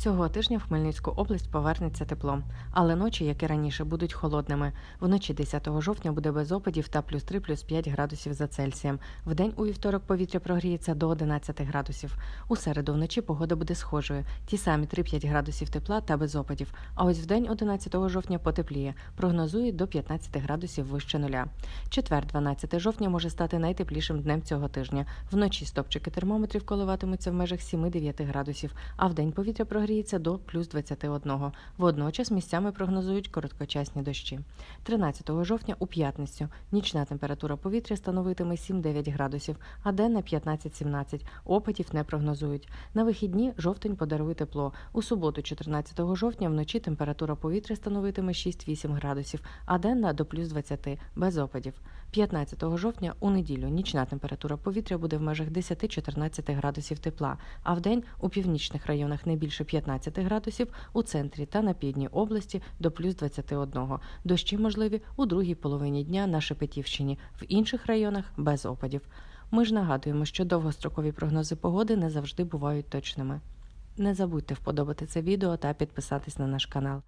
Цього тижня в Хмельницьку область повернеться тепло, але ночі, як і раніше, будуть холодними. Вночі 10 жовтня буде без опадів та плюс 3, плюс 5 градусів за Цельсієм. Вдень у вівторок повітря прогріється до 11 градусів. У середу вночі погода буде схожою. Ті самі 3-5 градусів тепла та без опадів. А ось вдень 11 жовтня потепліє. Прогнозують до 15 градусів вище нуля. Четвер, 12 жовтня, може стати найтеплішим днем цього тижня. Вночі стопчики термометрів коливатимуться в межах 7-9 градусів, а вдень повітря прогріється до плюс 21. Водночас місцями прогнозують короткочасні дощі. 13 жовтня у п'ятницю нічна температура повітря становитиме 7-9 градусів, а денна 15-17. Опадів не прогнозують. На вихідні жовтень подарує тепло. У суботу, 14 жовтня, вночі температура повітря становитиме 6-8 градусів, а денна до плюс 20, без опадів. 15 жовтня у неділю нічна температура повітря буде в межах 10-14 градусів тепла, а вдень у північних районах не більше 15 градусів, у центрі та на півдні області до плюс 21. Дощі можливі у другій половині дня на Шепетівщині, в інших районах без опадів. Ми ж нагадуємо, що довгострокові прогнози погоди не завжди бувають точними. Не забудьте вподобати це відео та підписатись на наш канал.